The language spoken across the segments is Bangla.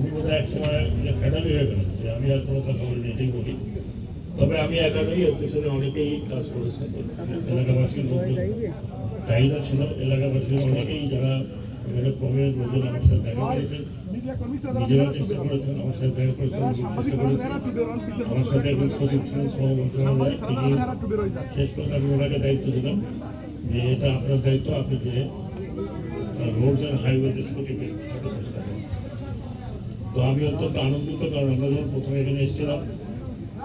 উনি বোধহয় এক সময় ফেডারি হয়ে গেলেন যে আমি আর কোনো কথা বলি এটাই বলি। তবে আমি একা নই এর পিছনে অনেকেই কাজ করেছে এলাকাবাসীর মধ্যে। চাহিদা ছিল, এলাকাবাসীর অনেকেই যারা এখানে প্রমেয় লোকজন আমার সাথে দেখা করেছেন, নিজেরা চেষ্টা করেছেন, আমার সাথে দেখা করেছেন চেষ্টা করেছি। আমার সাথে একজন সচিব ছিলেন তিনি শেষ পর্যন্ত আমি ওনাকে দায়িত্ব দিলাম যে এটা আপনার দায়িত্ব, আপনি যে রোডস অ্যান্ড হাইওয়েতে সচিবের তো আমি অত্যন্ত আনন্দিত কারণ আমরা যখন প্রথমে এখানে এসেছিলাম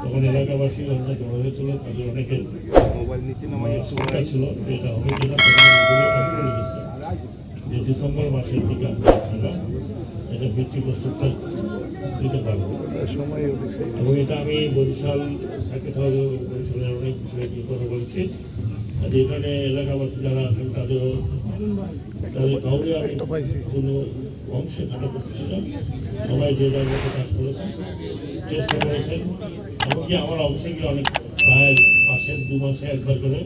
তখন এলাকাবাসী অন্য জড়ো হয়েছিল তাদের অনেকের শঙ্কা ছিল এটা হবে কিনা যে ডিসেম্বর মাসের দিকে আমরা এটা ভিত্তি প্রস্তুতটা দিতে পারব। সময় এবং এটা আমি বরিশাল সার্কিট হাউসে বরিশালের অনেক বিষয়ে নিয়ে কথা বলছি। আর এখানে এলাকাবাসী যারা আছেন তাদেরও তাদের কাউকে আমি কোনো অংশে খাটা করতেছি সবাই যে যার মতো কাজ করেছেন, চেষ্টা করেছেন। এমনকি আমার অফিসে গিয়ে অনেক প্রায় মাসের দু মাসে একবার করে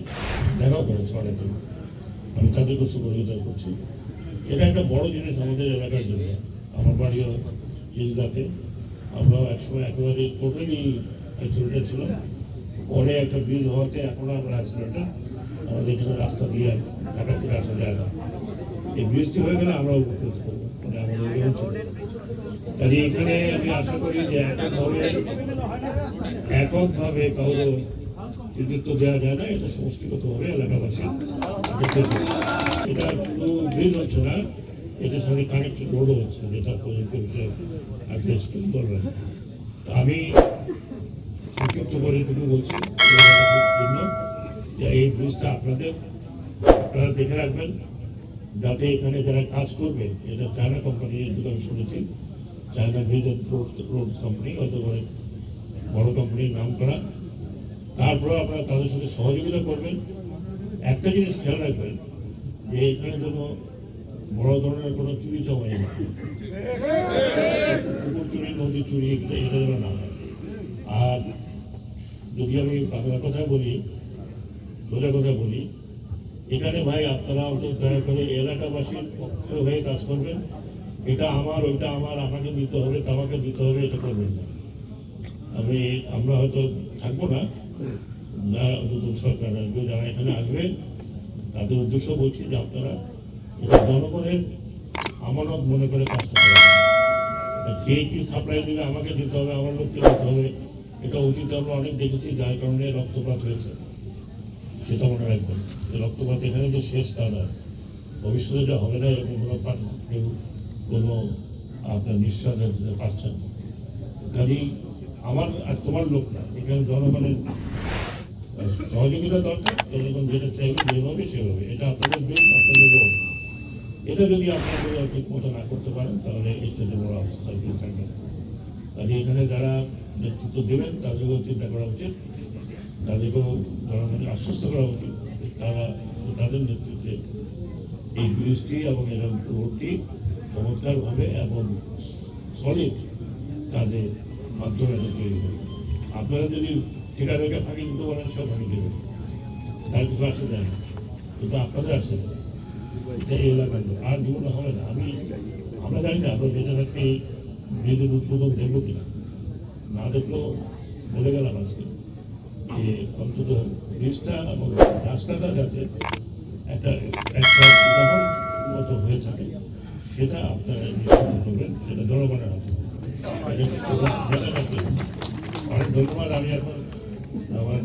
দেখাও করেছে অনেকে আমি তাদেরকে সুপরিচিত করছি। এটা একটা বড় জিনিস আমাদের এলাকার জন্য। আমার বাড়িও ইজলাতে আমরাও একসময় একেবারে টোটালি আইসোলেটেড ছিলাম। পরে একটা ব্রিজ হওয়াতে এখনও আমরা আইসোলেটেড আমাদের এখানে রাস্তা দিয়ে থেকে আসা যায় না। এই ব্রিজটি হয়ে গেলে আমরা উপকৃত হব মানে কাজে এখানে আমি আশা করি যে এককভাবে এককভাবে কাউকে কৃতিত্ব দেওয়া যায় না, এটা সমষ্টিগতভাবে এলাকাবাসী এটা শুধু ব্রিজ হচ্ছে না এটার সঙ্গে কানেক্টেড রোডও হচ্ছে, যেটা বিষয়ে আগে স্কুল বলবেন আমি সংক্ষিপ্ত করে এটুকু বলছি জন্য যে এই ব্রিজটা আপনাদের, আপনারা দেখে রাখবেন। যাতে এখানে যারা কাজ করবে, এটা চায়না কোম্পানি যেটুকু আমি শুনেছি। China bridge road road company হয়তো করে বড় কোম্পানির নাম করা। তারপরে আপনারা তাদের সাথে সহযোগিতা করবেন। একটা জিনিস খেয়াল রাখবেন, যে এখানে যেন বড় ধরনের কোনো চুরি চামাই না। পুকুর চুরি নদী চুরি, এটা যেন না আর যদি আমি বাংলা কথা বলি, সোজা কথা বলি এখানে ভাই আপনারা অন্তত দয়া করে এলাকাবাসীর পক্ষে হয়ে কাজ করবেন। এটা আমার, ওইটা আমার, আমাকে দিতে হবে, তামাকে দিতে হবে, এটা করবেন না। আমি, আমরা হয়তো থাকব না। যারা নতুন সরকার আসবে, যারা এখানে আসবে, তাদের উদ্দেশ্য বলছি যে আপনারা এটা জনগণের আমানত মনে করে কাজটা করবেন কে কি সাপ্লাই দিলে আমাকে দিতে হবে, আমার লোককে দিতে হবে, এটা অতীতে আমরা অনেক দেখেছি, যার কারণে রক্তপাত হয়েছে। সেটা মনে রাখবেন রক্তপাত এখানে তো শেষ তা নয়। ভবিষ্যতে যা হবে না এরকম কোনো কেউ, কোনো আপনার নিঃশ্বাস দিতে পারছেন না। কাজেই আমার আর তোমার লোক না, এখানে জনগণের সহযোগিতা দরকার, জনগণ যেটা চাইবে যেভাবে সেভাবে এটা আপনাদের বেশ আপনাদের রোড এটা যদি আপনারা ঠিক মতো না করতে পারেন, তাহলে এর থেকে বড় অবস্থা থাকবে না। কাজে এখানে যারা নেতৃত্ব দেবেন তাদেরকেও চিন্তা করা উচিত। তাদেরকেও জনগণকে আশ্বস্ত করা উচিত তারা তাদের নেতৃত্বে এই ব্রিজটি এবং এই রোডটি চমৎকারভাবে এবং সলিড কাজে মাধ্যমে তৈরি হবে আপনারা যদি ঠিকাদারকে ফাঁকি দিতে পারেন সব ফাঁকি দেবেন তার কিছু আসে যায় না। কিন্তু আপনাদের আসে এটা এই এলাকার লোক। আর জীবনে হবে না। আমি আমরা জানি না আমরা বেঁচে থাকতে ব্রিজের উদ্বোধন দেখব কিনা। না দেখলেও বলে গেলাম আজকে। যে অন্তত ব্রিজটা এবং রাস্তাটা যাতে একটা একটা মতো হয়ে থাকে, সেটা আপনারা নিশ্চিত করবেন, সেটা জনগণের হাতে ধন্যবাদ, আমি এখন আমার